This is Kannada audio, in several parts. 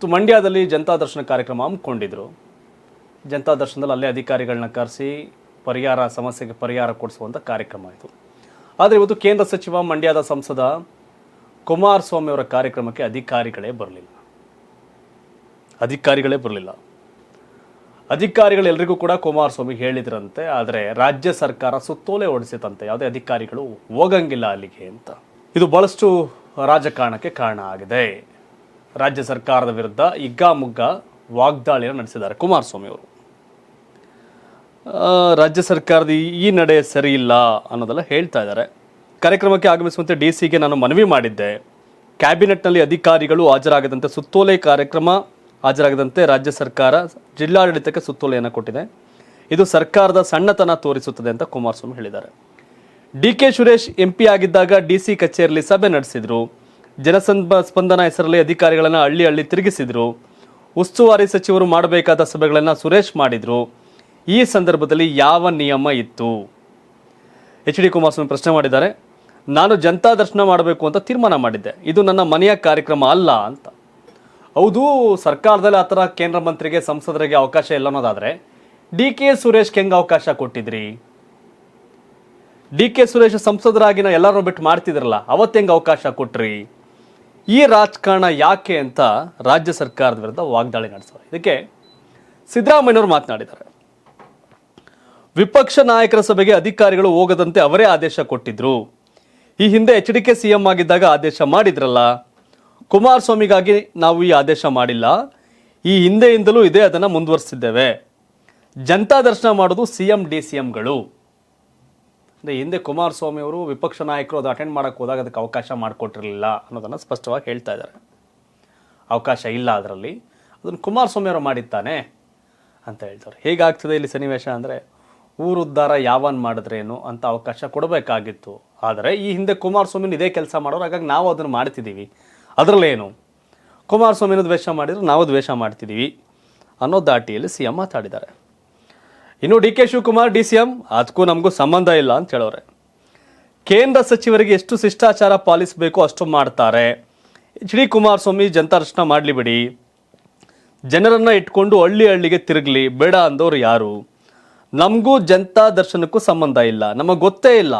ಇವತ್ತು ಮಂಡ್ಯದಲ್ಲಿ ಜನತಾ ದರ್ಶನ ಕಾರ್ಯಕ್ರಮ ಹಮ್ಮಿಕೊಂಡಿದ್ರು. ಜನತಾ ದರ್ಶನದಲ್ಲಿ ಅಲ್ಲೇ ಅಧಿಕಾರಿಗಳನ್ನ ಕರೆಸಿ ಪರಿಹಾರ, ಸಮಸ್ಯೆಗೆ ಪರಿಹಾರ ಕೊಡಿಸುವಂಥ ಕಾರ್ಯಕ್ರಮ ಇದು. ಆದರೆ ಇವತ್ತು ಕೇಂದ್ರ ಸಚಿವ, ಮಂಡ್ಯದ ಸಂಸದ ಕುಮಾರಸ್ವಾಮಿ ಅವರ ಕಾರ್ಯಕ್ರಮಕ್ಕೆ ಅಧಿಕಾರಿಗಳೇ ಬರಲಿಲ್ಲ. ಅಧಿಕಾರಿಗಳೇ ಬರಲಿಲ್ಲ. ಅಧಿಕಾರಿಗಳೆಲ್ಲರಿಗೂ ಕೂಡ ಕುಮಾರಸ್ವಾಮಿ ಹೇಳಿದ್ರಂತೆ, ಆದರೆ ರಾಜ್ಯ ಸರ್ಕಾರ ಸುತ್ತೋಲೆ ಹೊಡಿಸಿತಂತೆ ಯಾವುದೇ ಅಧಿಕಾರಿಗಳು ಹೋಗಂಗಿಲ್ಲ ಅಲ್ಲಿಗೆ ಅಂತ. ಇದು ಬಹಳಷ್ಟು ರಾಜಕಾರಣಕ್ಕೆ ಕಾರಣ ಆಗಿದೆ. ರಾಜ್ಯ ಸರ್ಕಾರದ ವಿರುದ್ಧ ಹಿಗ್ಗಾಮುಗ್ಗ ವಾಗ್ದಾಳಿಯನ್ನು ನಡೆಸಿದ್ದಾರೆ ಕುಮಾರಸ್ವಾಮಿ ಅವರು. ರಾಜ್ಯ ಸರ್ಕಾರದ ಈ- ನಡೆ ಸರಿ ಇಲ್ಲ ಅನ್ನೋದೆಲ್ಲ ಹೇಳ್ತಾ ಇದ್ದಾರೆ. ಕಾರ್ಯಕ್ರಮಕ್ಕೆ ಆಗಮಿಸುವಂತೆ ಡಿ ಸಿಗೆ ನಾನು ಮನವಿ ಮಾಡಿದ್ದೆ. ಕ್ಯಾಬಿನೆಟ್ನಲ್ಲಿ ಅಧಿಕಾರಿಗಳು ಹಾಜರಾಗದಂತೆ ಸುತ್ತೋಲೆ ಕಾರ್ಯಕ್ರಮ, ಹಾಜರಾಗದಂತೆ ರಾಜ್ಯ ಸರ್ಕಾರ ಜಿಲ್ಲಾಡಳಿತಕ್ಕೆ ಸುತ್ತೋಲೆಯನ್ನು ಕೊಟ್ಟಿದೆ. ಇದು ಸರ್ಕಾರದ ಸಣ್ಣತನ ತೋರಿಸುತ್ತದೆ ಅಂತ ಕುಮಾರಸ್ವಾಮಿ ಹೇಳಿದ್ದಾರೆ. ಡಿ ಕೆ ಸುರೇಶ್ ಎಂಪಿ ಆಗಿದ್ದಾಗ ಡಿ ಸಿ ಕಚೇರಿಯಲ್ಲಿ ಸಭೆ ನಡೆಸಿದ್ರು. ಜನಸಂಬ ಸ್ಪಂದನ ಹೆಸರಲ್ಲಿ ಅಧಿಕಾರಿಗಳನ್ನು ಹಳ್ಳಿ ಹಳ್ಳಿ ತಿರುಗಿಸಿದ್ರು. ಉಸ್ತುವಾರಿ ಸಚಿವರು ಮಾಡಬೇಕಾದ ಸಭೆಗಳನ್ನು ಸುರೇಶ್ ಮಾಡಿದ್ರು. ಈ ಸಂದರ್ಭದಲ್ಲಿ ಯಾವ ನಿಯಮ ಇತ್ತು? ಎಚ್ ಡಿ ಕುಮಾರಸ್ವಾಮಿ ಪ್ರಶ್ನೆ ಮಾಡಿದ್ದಾರೆ. ನಾನು ಜನತಾ ದರ್ಶನ ಮಾಡಬೇಕು ಅಂತ ತೀರ್ಮಾನ ಮಾಡಿದ್ದೆ. ಇದು ನನ್ನ ಮನೆಯ ಕಾರ್ಯಕ್ರಮ ಅಲ್ಲ ಅಂತ. ಹೌದು, ಸರ್ಕಾರದಲ್ಲಿ ಆ ಥರ ಕೇಂದ್ರ ಮಂತ್ರಿಗೆ, ಸಂಸದರಿಗೆ ಅವಕಾಶ ಇಲ್ಲ ಅನ್ನೋದಾದರೆ ಡಿ ಕೆ ಸುರೇಶ್ಗೆ ಹೆಂಗೆ ಅವಕಾಶ ಕೊಟ್ಟಿದ್ರಿ? ಡಿ ಕೆ ಸುರೇಶ್ ಸಂಸದರಾಗಿನ ಎಲ್ಲರನ್ನು ಎಲ್ಲರೂ ಬಿಟ್ಟು ಮಾಡ್ತಿದ್ರಲ್ಲ, ಅವತ್ತು ಹೆಂಗೆ ಅವಕಾಶ ಕೊಟ್ರಿ? ಈ ರಾಜಕಾರಣ ಯಾಕೆ ಅಂತ ರಾಜ್ಯ ಸರ್ಕಾರದ ವಿರುದ್ಧ ವಾಗ್ದಾಳಿ ನಡೆಸಿದ್ರು ಇದಕ್ಕೆ ಸಿದ್ದರಾಮಯ್ಯವರು ಮಾತನಾಡಿದ್ದಾರೆ. ವಿಪಕ್ಷ ನಾಯಕರ ಸಭೆಗೆ ಅಧಿಕಾರಿಗಳು ಹೋಗದಂತೆ ಅವರೇ ಆದೇಶ ಕೊಟ್ಟಿದ್ರು. ಈ ಹಿಂದೆ H D K C M ಆಗಿದ್ದಾಗ ಆದೇಶ ಮಾಡಿದ್ರಲ್ಲ. ಕುಮಾರಸ್ವಾಮಿಗಾಗಿ ನಾವು ಈ ಆದೇಶ ಮಾಡಿಲ್ಲ. ಈ ಹಿಂದೆಯಿಂದಲೂ ಇದೇ ಅದನ್ನು ಮುಂದುವರಿಸಿದ್ದೇವೆ. ಜನತಾ ದರ್ಶನ ಮಾಡೋದು ಸಿ ಎಂ ಡಿ ಸಿ ಎಂಗಳು ಅಂದರೆ ಹಿಂದೆ ಕುಮಾರಸ್ವಾಮಿ ಅವರು ವಿಪಕ್ಷ ನಾಯಕರು ಅದು ಅಟೆಂಡ್ ಮಾಡೋಕ್ಕೆ ಹೋದಾಗ ಅದಕ್ಕೆ ಅವಕಾಶ ಮಾಡಿಕೊಟ್ಟಿರಲಿಲ್ಲ ಅನ್ನೋದನ್ನು ಸ್ಪಷ್ಟವಾಗಿ ಹೇಳ್ತಾ ಇದ್ದಾರೆ. ಅವಕಾಶ ಇಲ್ಲ ಅದರಲ್ಲಿ. ಅದನ್ನು ಕುಮಾರಸ್ವಾಮಿ ಅವರು ಮಾಡಿದ್ದಾನೆ ಅಂತ ಹೇಳ್ತಾರೆ. ಹೇಗಾಗ್ತದೆ ಇಲ್ಲಿ ಸನ್ನಿವೇಶ ಅಂದರೆ ಊರು ಉದ್ಧಾರ ಯಾವನ್ ಮಾಡಿದ್ರೇನು ಅಂತ ಅವಕಾಶ ಕೊಡಬೇಕಾಗಿತ್ತು. ಆದರೆ ಈ ಹಿಂದೆ ಕುಮಾರಸ್ವಾಮಿನ ಇದೇ ಕೆಲಸ ಮಾಡೋರು, ಹಾಗಾಗಿ ನಾವು ಅದನ್ನು ಮಾಡ್ತಿದ್ದೀವಿ. ಅದರಲ್ಲೇನು? ಕುಮಾರಸ್ವಾಮಿನ ದ್ವೇಷ ಮಾಡಿದ್ರೆ ನಾವು ದ್ವೇಷ ಮಾಡ್ತಿದ್ದೀವಿ ಅನ್ನೋ ದಾಟಿಯಲ್ಲಿ ಸಿ ಎಂ ಮಾತಾಡಿದ್ದಾರೆ. ಇನ್ನು D K Shivakumar, D C M ಅದಕ್ಕೂ ನಮಗೂ ಸಂಬಂಧ ಇಲ್ಲ ಅಂತ ಹೇಳೋರೆ. ಕೇಂದ್ರ ಸಚಿವರಿಗೆ ಎಷ್ಟು ಶಿಷ್ಟಾಚಾರ ಪಾಲಿಸಬೇಕು ಅಷ್ಟು ಮಾಡ್ತಾರೆ. ಎಚ್ ಡಿ ಕುಮಾರಸ್ವಾಮಿ ಜನತಾ ದರ್ಶನ ಮಾಡಲಿ ಬಿಡಿ. ಜನರನ್ನು ಇಟ್ಕೊಂಡು ಹಳ್ಳಿ ಹಳ್ಳಿಗೆ ತಿರುಗಲಿ, ಬೇಡ ಅಂದವರು ಯಾರು? ನಮಗೂ ಜನತಾ ದರ್ಶನಕ್ಕೂ ಸಂಬಂಧ ಇಲ್ಲ, ನಮಗೆ ಗೊತ್ತೇ ಇಲ್ಲ.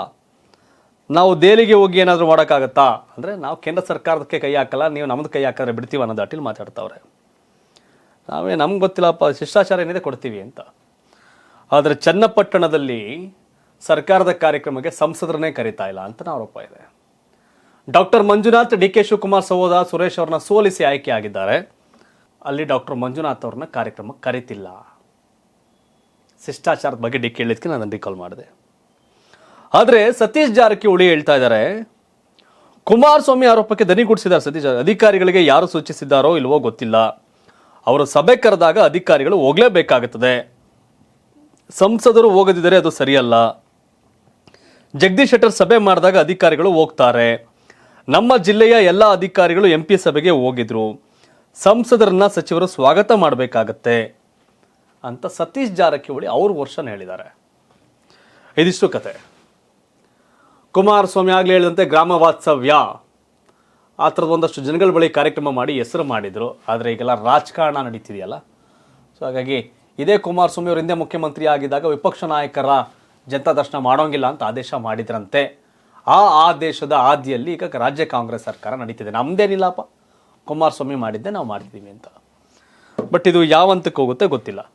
ನಾವು ದೆಹಲಿಗೆ ಹೋಗಿ ಏನಾದರೂ ಮಾಡೋಕ್ಕಾಗತ್ತಾ? ಅಂದರೆ ನಾವು ಕೇಂದ್ರ ಸರ್ಕಾರದಕ್ಕೆ ಕೈ ಹಾಕಲ್ಲ, ನೀವು ನಮ್ದು ಕೈ ಹಾಕಿದ್ರೆ ಬಿಡ್ತೀವಿ ಅನ್ನೋ ದಾಟಿಲಿ ಮಾತಾಡ್ತಾವ್ರೆ. ನಾವೇ ನಮ್ಗೆ ಗೊತ್ತಿಲ್ಲಪ್ಪ, ಶಿಷ್ಟಾಚಾರ ಏನಿದೆ ಕೊಡ್ತೀವಿ ಅಂತ. ಆದರೆ ಚನ್ನಪಟ್ಟಣದಲ್ಲಿ ಸರ್ಕಾರದ ಕಾರ್ಯಕ್ರಮಕ್ಕೆ ಸಂಸದರನ್ನೇ ಕರೀತಾ ಇಲ್ಲ ಅಂತ ಆರೋಪ ಇದೆ. Doctor Manjunath, D K Shivakumar ಸಹೋದ Suresh ಅವ್ರನ್ನ ಸೋಲಿಸಿ ಆಯ್ಕೆ ಆಗಿದ್ದಾರೆ. ಅಲ್ಲಿ ಡಾಕ್ಟರ್ ಮಂಜುನಾಥ್ ಅವ್ರನ್ನ ಕಾರ್ಯಕ್ರಮಕ್ಕೆ ಕರೀತಿಲ್ಲ. ಶಿಷ್ಟಾಚಾರದ ಬಗ್ಗೆ ಡಿ ಕೇಳಿದ್ಕೆ ನಾನು ರಿಕಾಲ್ ಮಾಡಿದೆ. ಆದರೆ ಸತೀಶ್ ಜಾರಕಿಹೊಳಿ ಹೇಳ್ತಾ ಇದ್ದಾರೆ, ಕುಮಾರಸ್ವಾಮಿ ಆರೋಪಕ್ಕೆ ದನಿಗೂಡಿಸಿದ್ದಾರೆ ಸತೀಶ್ ಜಾರಕಿಹೊಳಿ. ಅಧಿಕಾರಿಗಳಿಗೆ ಯಾರು ಸೂಚಿಸಿದ್ದಾರೋ ಇಲ್ವೋ ಗೊತ್ತಿಲ್ಲ. ಅವರು ಸಭೆ ಕರೆದಾಗ ಅಧಿಕಾರಿಗಳು ಹೋಗಲೇಬೇಕಾಗುತ್ತದೆ. ಸಂಸದರು ಹೋಗದಿದ್ದರೆ ಅದು ಸರಿಯಲ್ಲ. ಜಗದೀಶ್ ಶೆಟ್ಟರ್ ಸಭೆ ಮಾಡಿದಾಗ ಅಧಿಕಾರಿಗಳು ಹೋಗ್ತಾರೆ. ನಮ್ಮ ಜಿಲ್ಲೆಯ ಎಲ್ಲ ಅಧಿಕಾರಿಗಳು ಎಂ ಪಿ ಸಭೆಗೆ ಹೋಗಿದ್ರು. ಸಂಸದರನ್ನ ಸಚಿವರು ಸ್ವಾಗತ ಮಾಡಬೇಕಾಗತ್ತೆ ಅಂತ ಸತೀಶ್ ಜಾರಕಿಹೊಳಿ ಅವ್ರ ವರ್ಷನ್ ಹೇಳಿದ್ದಾರೆ. ಇದಿಷ್ಟು ಕತೆ. ಕುಮಾರಸ್ವಾಮಿ ಆಗಲೇ ಹೇಳಿದಂತೆ ಗ್ರಾಮ ವಾತ್ಸವ್ಯ. ಆ ಥರದ ಒಂದಷ್ಟು ಜನಗಳ ಬಳಿ ಕಾರ್ಯಕ್ರಮ ಮಾಡಿ ಹೆಸರು ಮಾಡಿದರು. ಆದರೆ ಈಗೆಲ್ಲ ರಾಜಕಾರಣ ನಡೀತಿದೆಯಲ್ಲ. ಸೊ ಹಾಗಾಗಿ ಇದೇ ಕುಮಾರಸ್ವಾಮಿ ಅವರು ಹಿಂದೆ ಮುಖ್ಯಮಂತ್ರಿ ಆಗಿದ್ದಾಗ ವಿಪಕ್ಷ ನಾಯಕರ ಜನತಾ ದರ್ಶನ ಮಾಡೋಂಗಿಲ್ಲ ಅಂತ ಆದೇಶ ಮಾಡಿದ್ರಂತೆ. ಆ ಆದೇಶದ ಆದಿಯಲ್ಲಿ ಈಗ ರಾಜ್ಯ ಕಾಂಗ್ರೆಸ್ ಸರ್ಕಾರ ನಡೀತಿದೆ. ನಮ್ದೇನಿಲ್ಲಪ್ಪ. ಕುಮಾರಸ್ವಾಮಿ ಮಾಡಿದ್ದೆ ನಾವು ಮಾಡ್ತಿದ್ದೀವಿ ಅಂತ. ಬಟ್ ಇದು ಯಾವ ಹಂತಕ್ಕೆ ಹೋಗುತ್ತೆ ಗೊತ್ತಿಲ್ಲ.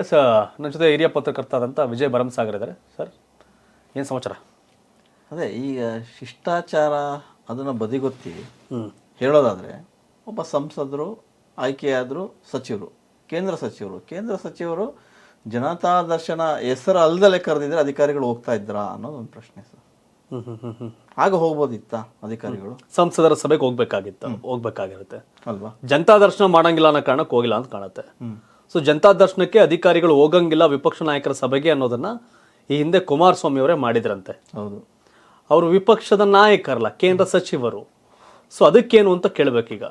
ಎಸ್ ನನ್ನ ಜೊತೆ ಹಿರಿಯ ಪತ್ರಕರ್ತಾದಂಥ ವಿಜಯ್ ಭರಮಸಾಗರ್ ಇದ್ದಾರೆ. ಸರ್ ಏನು ಸಮಾಚಾರ? ಅದೇ ಈಗ ಶಿಷ್ಟಾಚಾರ ಅದನ್ನು ಬದಿಗೊತ್ತಿ ಹೇಳೋದಾದರೆ ಒಬ್ಬ ಸಂಸದರು ಆಯ್ಕೆಯಾದರು ಸಚಿವರು ಕೇಂದ್ರ ಸಚಿವರು. ಕೇಂದ್ರ ಸಚಿವರು ಜನತಾ ದರ್ಶನ ಹೆಸರು ಅಲ್ದಲೆ ಕರೆದಿದ್ರೆ ಅಧಿಕಾರಿಗಳು ಹೋಗ್ತಾ ಇದ್ರಾ ಅನ್ನೋದು ಒಂದು ಪ್ರಶ್ನೆ ಸರ್. ಆಗ ಹೋಗ್ಬೋದಿತ್ತ ಅಧಿಕಾರಿಗಳು? ಸಂಸದರ ಸಭೆಗೆ ಹೋಗ್ಬೇಕಾಗಿತ್ತ ಹೋಗ್ಬೇಕಾಗಿರುತ್ತೆ. ಅಲ್ವಾ? ಜನತಾ ದರ್ಶನ ಮಾಡಂಗಿಲ್ಲ ಅನ್ನೋ ಕಾರಣಕ್ಕೆ ಹೋಗಿಲ್ಲ ಅಂತ ಕಾಣುತ್ತೆ. ಸೊ ಜನತಾ ದರ್ಶನಕ್ಕೆ ಅಧಿಕಾರಿಗಳು ಹೋಗಂಗಿಲ್ಲ ವಿಪಕ್ಷ ನಾಯಕರ ಸಭೆಗೆ ಅನ್ನೋದನ್ನ ಈ ಹಿಂದೆ ಕುಮಾರಸ್ವಾಮಿ ಅವರೇ ಮಾಡಿದ್ರಂತೆ. ಹೌದು. ಅವರು ವಿಪಕ್ಷದ ನಾಯಕರಲ್ಲ ಕೇಂದ್ರ ಸಚಿವರು. ಸೊ ಅದಕ್ಕೇನು ಅಂತ ಕೇಳಬೇಕೀಗ?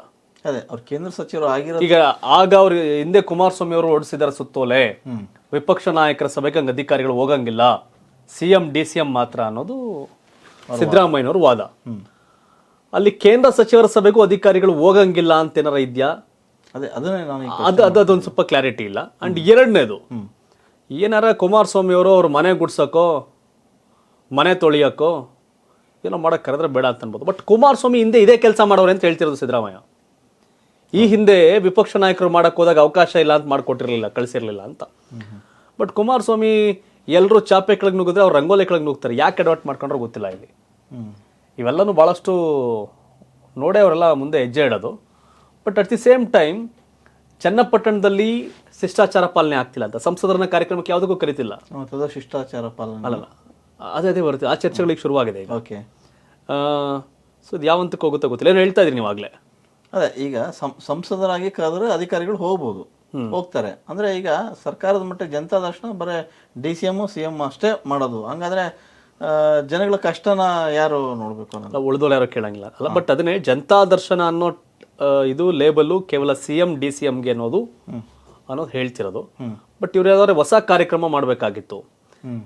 ಅದೇ ಅವ್ರು ಕೇಂದ್ರ ಸಚಿವರು ಆಗಿರೋ ಈಗ ಆಗ ಅವ್ರು ಹಿಂದೆ ಕುಮಾರಸ್ವಾಮಿ ಅವರು ಓಡಿಸಿದಾರೆ ಸುತ್ತೋಲೆ. ವಿಪಕ್ಷ ನಾಯಕರ ಸಭೆಗೆ ಹಂಗೆ ಅಧಿಕಾರಿಗಳು ಹೋಗಂಗಿಲ್ಲ. C M D C M ಮಾತ್ರ ಅನ್ನೋದು ಸಿದ್ದರಾಮಯ್ಯನವ್ರ ವಾದ. ಅಲ್ಲಿ ಕೇಂದ್ರ ಸಚಿವರ ಸಭೆಗೂ ಅಧಿಕಾರಿಗಳು ಹೋಗಂಗಿಲ್ಲ ಅಂತ ಏನಾರ ಇದೆಯಾ? ಅದೇ ಅದನ್ನೇ ನಾನು ಅದು ಅದು ಅದೊಂದು ಸ್ವಲ್ಪ ಕ್ಲಾರಿಟಿ ಇಲ್ಲ. ಅಂಡ್ ಎರಡನೇದು ಏನಾರ ಕುಮಾರಸ್ವಾಮಿ ಅವರು ಅವ್ರ ಮನೆ ಗುಡ್ಸೋಕೋ ಮನೆ ತೊಳಿಯೋಕ್ಕೋ ಏನೋ ಮಾಡೋಕ್ಕೆ ಕರೆದ್ರೆ ಬೇಡ ಅಂತ ಅನ್ಬೋದು. ಬಟ್ ಕುಮಾರಸ್ವಾಮಿ ಹಿಂದೆ ಇದೇ ಕೆಲಸ ಮಾಡೋರು ಅಂತ ಹೇಳ್ತಿರೋದು ಸಿದ್ದರಾಮಯ್ಯ. ಈ ಹಿಂದೆ ವಿಪಕ್ಷ ನಾಯಕರು ಮಾಡಕ್ ಹೋದಾಗ ಅವಕಾಶ ಇಲ್ಲ ಅಂತ ಮಾಡ್ಕೊಟ್ಟಿರ್ಲಿಲ್ಲ ಕಳಿಸಿರ್ಲಿಲ್ಲ ಅಂತ. ಬಟ್ ಕುಮಾರಸ್ವಾಮಿ ಎಲ್ಲರೂ ಚಾಪೆ ಕೆಳಗೆ ನುಗ್ಗಿದ್ರೆ ಅವ್ರು ರಂಗೋಲಿ ಕೆಳಗೆ ನುಗ್ತಾರೆ. ಯಾಕೆ ಅಡ್ವಾಟ್ ಮಾಡ್ಕೊಂಡ್ರೆ ಗೊತ್ತಿಲ್ಲ ಇಲ್ಲಿ. ಇವೆಲ್ಲನೂ ಭಾಳಷ್ಟು ನೋಡೇ ಅವರೆಲ್ಲ ಮುಂದೆ ಹೆಜ್ಜೆ ಇಡೋದು. But at the same time ಚನ್ನಪಟ್ಟಣದಲ್ಲಿ ಶಿಷ್ಟಾಚಾರ ಪಾಲನೆ ಆಗ್ತಿಲ್ಲ ಅಂತ. ಸಂಸದರನ್ನ ಕಾರ್ಯಕ್ರಮಕ್ಕೆ ಯಾವುದಕ್ಕೂ ಕರಿತಿಲ್ಲ. ಶಿಷ್ಟಾಚಾರ ಪಾಲನೆ. ಅಲ್ಲಲ್ಲ. ಅದೇ ಅದೇ ಬರುತ್ತೆ. ಆ ಚರ್ಚೆಗಳಿಗೆ ಶುರುವಾಗಿದೆ ಈಗ. ಓಕೆ ಸೊ ಇದು ಯಾವಂತಕ್ಕೆ ಹೋಗುತ್ತೆ ಗೊತ್ತಿಲ್ಲ. ಏನು ಹೇಳ್ತಾ ಇದ್ರಿ ನೀವು ಆಗಲೇ ಅದೇ ಈಗ ಸಂಸದರಾಗಿ ಕರೆದ್ರೆ ಅಧಿಕಾರಿಗಳು ಹೋಗ್ಬೋದು ಹೋಗ್ತಾರೆ. ಅಂದ್ರೆ ಈಗ ಸರ್ಕಾರದ ಮಟ್ಟ ಜನತಾ ದರ್ಶನ ಬರೀ D C M C M ಅಷ್ಟೇ ಮಾಡೋದು. ಹಂಗಾದ್ರೆ ಜನಗಳ ಕಷ್ಟನ ಯಾರು ನೋಡ್ಬೇಕು ಅನ್ನೋದು? ಅಲ್ಲ ಯಾರು ಕೇಳಂಗಿಲ್ಲ. ಅಲ್ಲ ಬಟ್ ಅದನ್ನೇ ಜನತಾ ದರ್ಶನ ಅನ್ನೋ ಇದು ಲೇಬಲ್ಲು ಕೇವಲ ಸಿ ಎಂ ಡಿ ಸಿ ಎಮ್ಗೆ ಅನ್ನೋದು ಅನ್ನೋದು ಹೇಳ್ತಿರೋದು. ಬಟ್ ಇವ್ರು ಯಾವ್ದಾದ್ರು ಹೊಸ ಕಾರ್ಯಕ್ರಮ ಮಾಡಬೇಕಾಗಿತ್ತು.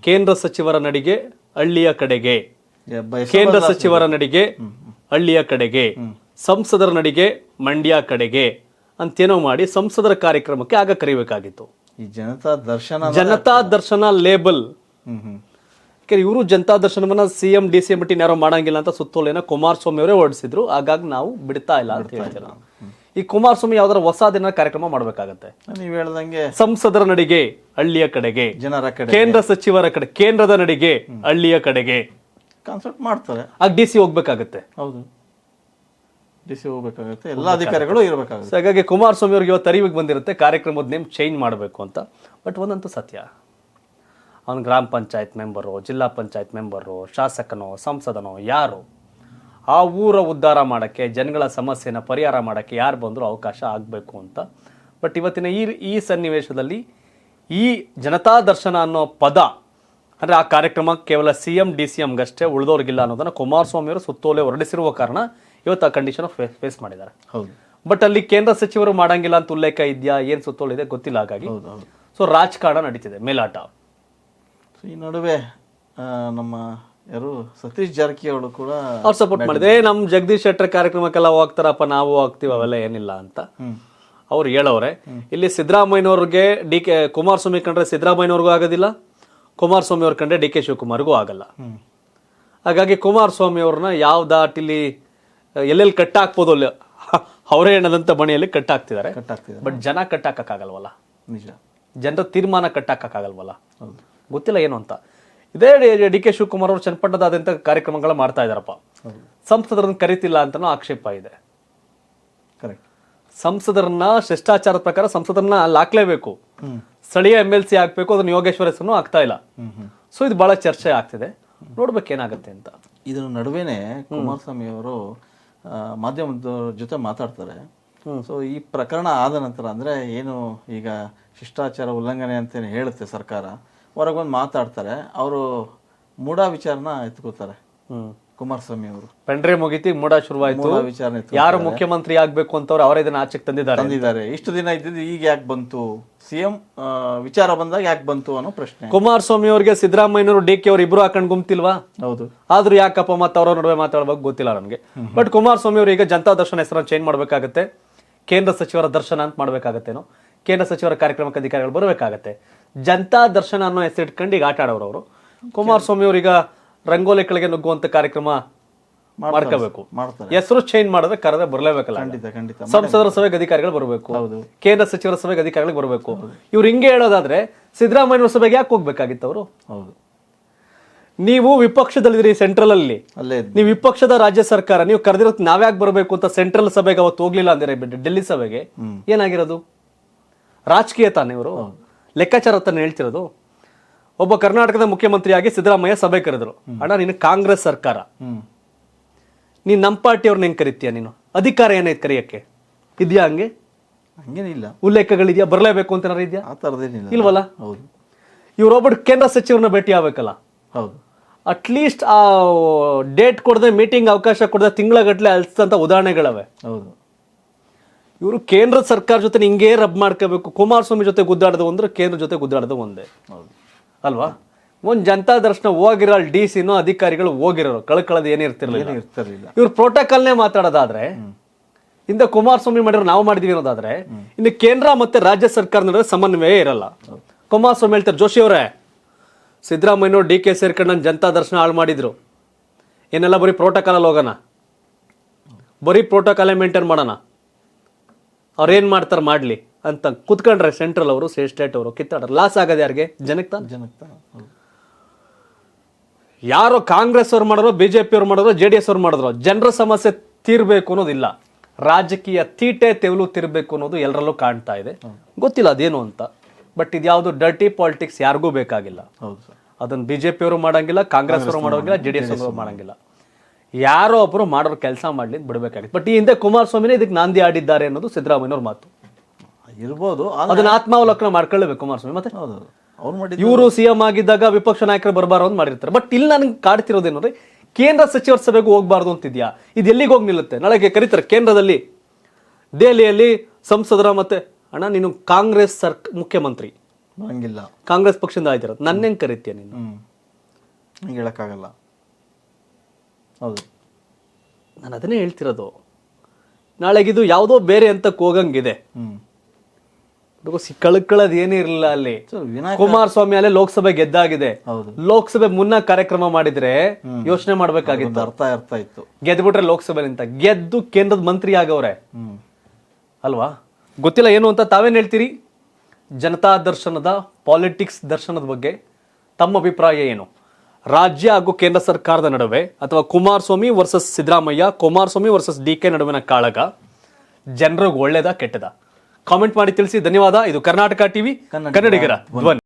ಕೇಂದ್ರ ಸಚಿವರ ನಡಿಗೆ ಹಳ್ಳಿಯ ಕಡೆಗೆ. ಕೇಂದ್ರ ಸಚಿವರ ನಡಿಗೆ ಹಳ್ಳಿಯ ಕಡೆಗೆ. ಸಂಸದರ ನಡಿಗೆ ಮಂಡ್ಯ ಕಡೆಗೆ ಅಂತೇನೋ ಮಾಡಿ ಸಂಸದರ ಕಾರ್ಯಕ್ರಮಕ್ಕೆ ಆಗ ಕರಿಬೇಕಾಗಿತ್ತು. ಈ ಜನತಾ ದರ್ಶನ ಜನತಾ ದರ್ಶನ ಲೇಬಲ್. ಹ್ಮ್ ಇವರು Janata ದರ್ಶನವನ್ನ C M D C M ಯಾರೋ ಮಾಡಂಗಿಲ್ಲ ಅಂತ ಸುತ್ತೋಲೆನ ಕುಮಾರಸ್ವಾಮಿ ಅವರೇ ಓಡಿಸಿದ್ರು ಹಾಗಾಗಿ ನಾವು ಬಿಡ್ತಾ ಇಲ್ಲ ಅಂತ ಹೇಳ್ತೀರ. ಈ ಕುಮಾರಸ್ವಾಮಿ ಯಾವ್ದಾರ ಹೊಸ ದಿನ ಕಾರ್ಯಕ್ರಮ ಮಾಡ್ಬೇಕಾಗತ್ತೆ. ನೀವ್ ಹೇಳ್ದಂಗೆ ಸಂಸದರ ನಡಿಗೆ ಹಳ್ಳಿಯ ಕಡೆಗೆ ಜನರ ಕಡೆ ಕೇಂದ್ರ ಸಚಿವರ ಕಡೆ ಕೇಂದ್ರದ ನಡಿಗೆ ಹಳ್ಳಿಯ ಕಡೆಗೆ. ಕಾನ್ಸಲ್ಟ್ ಮಾಡ್ತಾರೆ. ಆಗ ಡಿ ಸಿ ಹೋಗ್ಬೇಕಾಗತ್ತೆ. ಹೌದು. ಡಿ ಸಿ ಹೋಗ್ಬೇಕಾಗತ್ತೆ ಎಲ್ಲ ಅಧಿಕಾರಿಗಳು ಇರಬೇಕಾಗುತ್ತೆ. ಸೊ ಹಾಗಾಗಿ ಕುಮಾರಸ್ವಾಮಿ ಅವ್ರಿಗೆ ಇವತ್ತು ಅರಿವಿಗೆ ಬಂದಿರುತ್ತೆ ಕಾರ್ಯಕ್ರಮದ ನೇಮ್ ಚೇಂಜ್ ಮಾಡಬೇಕು ಅಂತ. ಬಟ್ ಒಂದಂತೂ ಸತ್ಯ. ಅವನು ಗ್ರಾಮ ಪಂಚಾಯತ್ ಮೆಂಬರು ಜಿಲ್ಲಾ ಪಂಚಾಯತ್ ಮೆಂಬರು ಶಾಸಕನೋ ಸಂಸದನೋ ಯಾರು? ಆ ಊರ ಉದ್ಧಾರ ಮಾಡೋಕ್ಕೆ ಜನಗಳ ಸಮಸ್ಯೆನ ಪರಿಹಾರ ಮಾಡೋಕ್ಕೆ ಯಾರು ಬಂದರೂ ಅವಕಾಶ ಆಗಬೇಕು ಅಂತ. ಬಟ್ ಇವತ್ತಿನ ಈ ಈ ಸನ್ನಿವೇಶದಲ್ಲಿ ಈ ಜನತಾ ದರ್ಶನ ಅನ್ನೋ ಪದ ಅಂದರೆ ಆ ಕಾರ್ಯಕ್ರಮ ಕೇವಲ ಸಿ ಎಂ ಡಿ ಸಿ ಎಮ್ಗಷ್ಟೇ ಉಳಿದವ್ರಿಗಿಲ್ಲ ಅನ್ನೋದನ್ನು ಕುಮಾರಸ್ವಾಮಿಯವರು ಸುತ್ತೋಲೆ ಹೊರಡಿಸಿರುವ ಕಾರಣ ಇವತ್ತು ಆ ಕಂಡೀಷನ್ ಫೇಸ್ ಮಾಡಿದ್ದಾರೆ. ಹೌದು. ಬಟ್ ಅಲ್ಲಿ ಕೇಂದ್ರ ಸಚಿವರು ಮಾಡಂಗಿಲ್ಲ ಅಂತ ಉಲ್ಲೇಖ ಇದೆಯಾ ಏನ್ ಸುತ್ತೋಳಿದೆ ಗೊತ್ತಿಲ್ಲ ಹಾಗಾಗಿ. ಸೊ ರಾಜಕಾರಣ ನಡೀತಿದೆ ಮೇಲಾಟ. ಈ ನಡುವೆ ನಮ್ಮ ಯಾರು ಸತೀಶ್ ಜಾರಕಿಹೊಳಿ ಕೂಡ ಅವ್ರು ಸಪೋರ್ಟ್ ಮಾಡಿದೆ "ಏ, ನಮ್ ಜಗದೀಶ್ ಶೆಟ್ಟರ್ ಕಾರ್ಯಕ್ರಮಕ್ಕೆಲ್ಲ ಹೋಗ್ತಾರಪ್ಪ ನಾವು ಹೋಗ್ತೀವಿ ಅವೆಲ್ಲ ಏನಿಲ್ಲ ಅಂತ. ಅವ್ರು ಹೇಳವ್ರೆ ಇಲ್ಲಿ ಸಿದ್ದರಾಮಯ್ಯನವ್ರಿಗೆ ಡಿ ಕೆ ಕುಮಾರಸ್ವಾಮಿ ಕಂಡ್ರೆ ಸಿದ್ದರಾಮಯ್ಯನವ್ರಿಗೂ ಆಗೋದಿಲ್ಲ ಕುಮಾರಸ್ವಾಮಿ ಅವ್ರ ಕಂಡ್ರೆ ಡಿ ಕೆ ಶಿವಕುಮಾರ್ಗೂ ಆಗಲ್ಲ. ಹಾಗಾಗಿ ಕುಮಾರಸ್ವಾಮಿ ಅವ್ರನ್ನ ಯಾವ ದಾಟಿಲಿ ಎಲ್ಲೆಲ್ಲಿ ಕಟ್ಟಾಕ್ಬೋದು ಅಲ್ಲಿ ಅವರೇ ಎಣ್ಣದಂತ ಮಣಿಯಲ್ಲಿ ಕಟ್ಟಾಕ್ತಿದ್ದಾರೆ. ಕಟ್ಟಾಗ್ತಿದೆ ಬಟ್ ಜನ ಕಟ್ಟಾಕಕ್ಕಾಗಲ್ವಲ್ಲ? ನಿಜ. ಜನರ ತೀರ್ಮಾನ ಕಟ್ಟಾಕಕ್ಕಾಗಲ್ವಲ್ಲ? ಹಾಕೋಕ್ಕಾಗಲ್ವಲ್ಲ ಗೊತ್ತಿಲ್ಲ ಏನು ಅಂತ. ಇದೇ ಡಿ ಕೆ ಶಿವಕುಮಾರ್ ಅವರು ಚನ್ನಪಟ್ಟಣದಾದ್ಯಂತ ಕಾರ್ಯಕ್ರಮಗಳ ಮಾಡ್ತಾ ಇದಾರಪ್ಪ ಸಂಸದರನ್ನು ಕರಿತಿಲ್ಲ ಅಂತನೂ ಆಕ್ಷೇಪ ಇದೆ. ಕರೆಕ್ಟ್ ಸಂಸದರನ್ನ ಶಿಷ್ಟಾಚಾರದ ಪ್ರಕಾರ ಸಂಸದರನ್ನ ಅಲ್ಲಿ ಹಾಕ್ಲೇಬೇಕು ಸ್ಥಳೀಯ ಎಂ ಎಲ್ ಸಿ ಹಾಕ್ಬೇಕು ಅದನ್ನ ಯೋಗೇಶ್ವರ ಹೆಸರು ಆಗ್ತಾ ಇಲ್ಲ. ಸೊ ಇದು ಬಹಳ ಚರ್ಚೆ ಆಗ್ತಿದೆ. ನೋಡ್ಬೇಕೇನಾಗತ್ತೆ ಅಂತ. ಇದ್ರ ನಡುವೆನೆ ಕುಮಾರಸ್ವಾಮಿ ಅವರು ಮಾಧ್ಯಮದ ಜೊತೆ ಮಾತಾಡ್ತಾರೆ. ಸೊ ಈ ಪ್ರಕರಣ ಆದ ನಂತರ ಅಂದರೆ ಏನು ಈಗ ಶಿಷ್ಟಾಚಾರ ಉಲ್ಲಂಘನೆ ಅಂತೇನು ಹೇಳುತ್ತೆ ಸರ್ಕಾರ ಹೊರಗೊಂದು ಮಾತಾಡ್ತಾರೆ ಅವರು ಮೂಢ ವಿಚಾರನ ಎತ್ಕೋತಾರೆ ಕುಮಾರಸ್ವಾಮಿ ಅವರು. ಪೆಂಡ್ರೆ ಮುಗಿತಿ ಮೂಡ ಶುರುವಾಯಿತು. ವಿಚಾರಣೆ ಯಾರು ಮುಖ್ಯಮಂತ್ರಿ ಆಗ್ಬೇಕು ಅಂತವ್ರು ಅವರೇ ಇದನ್ನ ಆಚೆಗೆ ತಂದಿದ್ದಾರೆ ತಂದಿದ್ದಾರೆ. ಇಷ್ಟು ದಿನ ಇದ್ದಿದ್ದು ಈಗ ಯಾಕೆ ಬಂತು? ಸಿಎಂ ವಿಚಾರ ಬಂದಾಗ ಯಾಕೆ ಬಂತು ಅನ್ನೋ ಪ್ರಶ್ನೆ. ಕುಮಾರಸ್ವಾಮಿ ಅವರಿಗೆ ಸಿದ್ದರಾಮಯ್ಯನವರು ಡಿ ಕೆ ಅವರು ಇಬ್ರು ಹಾಕೊಂಡು ಗುಮ್ತಿಲ್ವಾ? ಹೌದು. ಆದ್ರೂ ಯಾಕಪ್ಪ ಮತ್ತೆ ಅವರ ನಡುವೆ ಮಾತಾಡಬೇಕು ಗೊತ್ತಿಲ್ಲ ನನಗೆ ಬಟ್ ಕುಮಾರಸ್ವಾಮಿ ಅವರು ಈಗ ಜನತಾ ದರ್ಶನ ಹೆಸರನ್ನು ಚೇಂಜ್ ಮಾಡಬೇಕಾಗತ್ತೆ. ಕೇಂದ್ರ ಸಚಿವರ ದರ್ಶನ ಅಂತ ಮಾಡ್ಬೇಕಾಗತ್ತೇನೋ. ಕೇಂದ್ರ ಸಚಿವರ ಕಾರ್ಯಕ್ರಮಕ್ಕೆ ಅಧಿಕಾರಿಗಳು ಬರಬೇಕಾಗತ್ತೆ. ಜನತಾ ದರ್ಶನ ಅನ್ನೋ ಹೆಸರು ಇಟ್ಕೊಂಡು ಈಗ ಆಟ ಆಡೋರು ಅವರು. ಕುಮಾರಸ್ವಾಮಿ ಅವ್ರೀಗ ರಂಗೋಲಿ ಕೆಳಗೆ ನುಗ್ಗುವಂತ ಕಾರ್ಯಕ್ರಮ ಮಾಡ್ಕೋಬೇಕು. ಹೆಸರು ಚೇಂಜ್ ಮಾಡಿದ್ರೆ ಕರೆದ ಬರಲೇಬೇಕಲ್ಲ ಸಂಸದರ ಸಭೆಗೆ ಅಧಿಕಾರಿಗಳು ಬರಬೇಕು. ಹೌದು. ಕೇಂದ್ರ ಸಚಿವರ ಸಭೆಗೆ ಅಧಿಕಾರಿಗಳು ಬರಬೇಕು. ಇವ್ರು ಹಿಂಗೆ ಹೇಳೋದಾದ್ರೆ ಸಿದ್ದರಾಮಯ್ಯ ಸಭೆಗೆ ಯಾಕೆ ಹೋಗ್ಬೇಕಾಗಿತ್ತು ಅವರು? ಹೌದು. ನೀವು ವಿಪಕ್ಷದಲ್ಲಿದ್ರಿ ಸೆಂಟ್ರಲ್ ಅಲ್ಲಿ ನೀವು ವಿಪಕ್ಷದ ರಾಜ್ಯ ಸರ್ಕಾರ ನೀವು ಕರೆದಿರೋ ನಾವ್ಯಾಕೆ ಬರಬೇಕು ಅಂತ ಸೆಂಟ್ರಲ್ ಸಭೆಗೆ ಅವತ್ತು ಹೋಗ್ಲಿಲ್ಲ ಅಂದ್ರೆ ಡೆಲ್ಲಿ ಸಭೆಗೆ? ಏನಾಗಿರೋದು? ರಾಜಕೀಯ ತಾನೇ ಇವರು? ಲೆಕ್ಕಾಚಾರ ತಾನೇ ಹೇಳ್ತಿರೋದು? ಒಬ್ಬ ಕರ್ನಾಟಕದ ಮುಖ್ಯಮಂತ್ರಿಯಾಗಿ ಸಿದ್ದರಾಮಯ್ಯ ಸಭೆ ಕರೆದ್ರು. ಅಣ್ಣ ನೀನು ಕಾಂಗ್ರೆಸ್ ಸರ್ಕಾರ. ನೀನು ನಮ್ಮ ಪಾರ್ಟಿಯವ್ರನ್ನ ಹೆಂಗೆ ಕರಿತೀಯ ನೀನು? ಅಧಿಕಾರ ಏನೈತೆ ಕರೆಯಕ್ಕೆ? ಇದೆಯಾ ಹಂಗೆ? ಹಂಗೇನಿಲ್ಲ. ಉಲ್ಲೇಖಗಳಿದೆಯಾ? ಬರಲೇಬೇಕು ಅಂತ ಏನಾರು ಇದೆಯಾ? ಆ ಥರದ್ದೇನಿಲ್ಲ ಇಲ್ವಲ್ಲ? ಹೌದು. ಇವರೊಬ್ಬರು ಕೇಂದ್ರ ಸಚಿವರನ್ನ ಭೇಟಿ ಆಗ್ಬೇಕಲ್ಲ? ಹೌದು. ಅಟ್ಲೀಸ್ಟ್ ಆ ಡೇಟ್ ಕೊಡದೆ ಮೀಟಿಂಗ್ ಅವಕಾಶ ಕೊಡದೆ ತಿಂಗಳಗಟ್ಟಲೆ ಅಲ್ಸಂತ ಉದಾಹರಣೆಗಳವೆ. ಹೌದು. ಇವರು ಕೇಂದ್ರ ಸರ್ಕಾರ ಜೊತೆ ಹಿಂಗೇ ರಬ್ ಮಾಡ್ಕೋಬೇಕು. ಕುಮಾರಸ್ವಾಮಿ ಜೊತೆ ಗುದ್ದಾಡೋದು ಅಂದ್ರೆ ಕೇಂದ್ರ ಜೊತೆ ಗುದ್ದಾಡೋದು ಒಂದೇ. ಹೌದು. ಅಲ್ವಾ? ಒಂದ್ ಜನತಾ ದರ್ಶನ ಹೋಗಿರೋ ಡಿ ಸಿನೋ ಅಧಿಕಾರಿಗಳು ಹೋಗಿರೋರು. ಕಳ್ಕೊಳ್ಳೋದು ಏನಿರ್ತಿರ್ಲಿಲ್ಲ ಇರ್ತಿರ್ಲಿಲ್ಲ. ಇವ್ರು ಪ್ರೋಟೋಕಾಲ್ನೇ ಮಾತಾಡೋದಾದ್ರೆ ಹಿಂದೆ ಕುಮಾರಸ್ವಾಮಿ ಮಾಡಿರೋ ನಾವು ಮಾಡಿದೀವಿ ಅನ್ನೋದಾದ್ರೆ ಇನ್ನು ಕೇಂದ್ರ ಮತ್ತೆ ರಾಜ್ಯ ಸರ್ಕಾರ ನಡುವೆ ಸಮನ್ವಯ ಇರಲ್ಲ. ಕುಮಾರಸ್ವಾಮಿ ಹೇಳ್ತಾರೆ ಜೋಶಿ ಅವರೇ ಸಿದ್ದರಾಮಯ್ಯನವ್ರು ಡಿ ಕೆ ಸೇರ್ಕೊಂಡು ನನ್ನ ಜನತಾ ದರ್ಶನ ಹಾಳು ಮಾಡಿದ್ರು. ಏನೆಲ್ಲ ಬರೀ ಪ್ರೋಟೋಕಾಲಲ್ಲಿ ಹೋಗೋಣ? ಬರೀ ಪ್ರೋಟೋಕಾಲೇ ಮೇಂಟೈನ್ ಮಾಡೋಣ? ಅವ್ರೇನು ಮಾಡ್ತಾರೆ ಮಾಡಲಿ. ಅಂತ ಕುತ್ಕೊಂಡ್ರೆ ಸೆಂಟ್ರಲ್ ಅವರು ಸ್ಟೇಟ್ ಅವರು ಕಿತ್ತಾಡ್ರೆ. ಲಾಸ್ ಆಗೋದು ಯಾರಿಗೆ? ಜನಕ್ಕೆ ತಾನೆ? ಜನಕ್ಕೆ ಯಾರೋ ಕಾಂಗ್ರೆಸ್ ಅವ್ರು ಮಾಡಿದ್ರು ಬಿಜೆಪಿ ಅವ್ರು ಮಾಡಿದ್ರು ಜೆ ಡಿ ಎಸ್ ಅವ್ರು ಮಾಡಿದ್ರು ಜನರ ಸಮಸ್ಯೆ ತೀರ್ಬೇಕು ಅನ್ನೋದಿಲ್ಲ. ರಾಜಕೀಯ ತೀಟೆ ತೆವಲು ತಿರ್ಬೇಕು ಅನ್ನೋದು ಎಲ್ಲರಲ್ಲೂ ಕಾಣ್ತಾ ಇದೆ. ಗೊತ್ತಿಲ್ಲ ಅದೇನು ಅಂತ. ಬಟ್ ಇದ್ಯಾವುದು ಡರ್ಟಿ ಪಾಲಿಟಿಕ್ಸ್ ಯಾರಿಗೂ ಬೇಕಾಗಿಲ್ಲ. ಹೌದು ಸರ್. ಅದನ್ನ ಬಿಜೆಪಿ ಅವರು ಮಾಡಂಗಿಲ್ಲ ಕಾಂಗ್ರೆಸ್ ಅವರು ಮಾಡೋಂಗಿಲ್ಲ ಜೆ ಡಿ ಎಸ್ ಅವರು ಮಾಡಂಗಿಲ್ಲ. ಯಾರೋ ಒಬ್ಬರು ಮಾಡೋರು ಕೆಲಸ ಮಾಡ್ಲಿ ಬಿಡಬೇಕಾಗಿತ್ತು. ಬಟ್ ಈ ಹಿಂದೆ ಕುಮಾರಸ್ವಾಮಿನೇ ಇದಕ್ಕೆ ನಾಂದಿ ಆಡಿದ್ದಾರೆ ಅನ್ನೋದು ಸಿದ್ದರಾಮಯ್ಯವ್ರ ಮಾತು. ಇರ್ಬೋದು ಅದನ್ನ ಆತ್ಮಾವಲೋಕನ ಮಾಡ್ಕೊಳ್ಳೇಬೇಕು ಕುಮಾರಸ್ವಾಮಿ. ಮತ್ತೆ ಹೌದು. ಅವ್ರು ಮಾಡಿದ್ದು ಇವರು ಸಿಎಂ ಆಗಿದ್ದಾಗ ವಿಪಕ್ಷ ನಾಯಕರು ಬರಬಾರ್ದು ಅಂತ ಮಾಡಿರ್ತಾರೆ. ಬಟ್ ಇಲ್ಲಿ ನನಗೆ ಕಾಡ್ತಿರೋದೇನು ಅಂದ್ರೆ ಕೇಂದ್ರ ಸಚಿವರ ಸಭೆಗೂ ಹೋಗ್ಬಾರ್ದು ಅಂತಿದ್ಯಾ? ಇದು ಎಲ್ಲಿಗೆ ಹೋಗಿ ನಿಲ್ಲುತ್ತೆ? ನಾಳೆಗೆ ಕರೀತಾರೆ ಕೇಂದ್ರದಲ್ಲಿ. ದೆಹಲಿಯಲ್ಲಿ ಸಂಸದರ ಮತ್ತೆ ಅಣ್ಣ ನೀನು ಕಾಂಗ್ರೆಸ್ ಸರ್ಕ ಮುಖ್ಯಮಂತ್ರಿ. ಹಂಗಿಲ್ಲ. ಕಾಂಗ್ರೆಸ್ ಪಕ್ಷದಿಂದ ಆಯ್ತಿರೋದು. ನನ್ನ ಹೆಂಗ್ ಕರೀತೀಯ ನೀನು? ಹಂಗೆ ಹೇಳಕ್ಕಾಗಲ್ಲ. ಹೌದು. ನಾನು ಅದನ್ನೇ ಹೇಳ್ತಿರೋದು. ನಾಳೆಗಿದು ಯಾವುದೋ ಬೇರೆ ಅಂತಕ್ಕೆ ಹೋಗಂಗಿದೆ. ಕಳ್ಕೊಳ್ಳೋದು ಏನೇ ಇರಲಿಲ್ಲ ಅಲ್ಲಿ. ಕುಮಾರಸ್ವಾಮಿ ಅಲ್ಲೇ ಲೋಕಸಭೆ ಗೆದ್ದಾಗಿದೆ. ಲೋಕಸಭೆ ಮುನ್ನ ಕಾರ್ಯಕ್ರಮ ಮಾಡಿದ್ರೆ ಯೋಚನೆ ಮಾಡ್ಬೇಕಾಗಿತ್ತು. ಅರ್ಥ ಅರ್ಥ ಇತ್ತು. ಗೆದ್ಬಿಟ್ರೆ ಲೋಕಸಭೆಲಿಂತ ಗೆದ್ದು ಕೇಂದ್ರದ ಮಂತ್ರಿ ಆಗವ್ರೆ. ಅಲ್ವಾ? ಗೊತ್ತಿಲ್ಲ ಏನು ಅಂತ ತಾವೇನ್ ಹೇಳ್ತೀರಿ? ಜನತಾ ದರ್ಶನದ ಪಾಲಿಟಿಕ್ಸ್ ದರ್ಶನದ ಬಗ್ಗೆ ತಮ್ಮ ಅಭಿಪ್ರಾಯ ಏನು? ರಾಜ್ಯ ಹಾಗೂ ಕೇಂದ್ರ ಸರ್ಕಾರದ ನಡುವೆ ಅಥವಾ Kumaraswamy versus Siddaramaiah Kumaraswamy versus D K ನಡುವಿನ ಕಾಳಗ ಜನರಿಗೆ ಒಳ್ಳೇದಾ ಕೆಟ್ಟದ? ಕಾಮೆಂಟ್ ಮಾಡಿ ತಿಳಿಸಿ. ಧನ್ಯವಾದ. ಇದು ಕರ್ನಾಟಕ ಟಿವಿ ಕನ್ನಡಿಗರ ಧ್ವನಿ.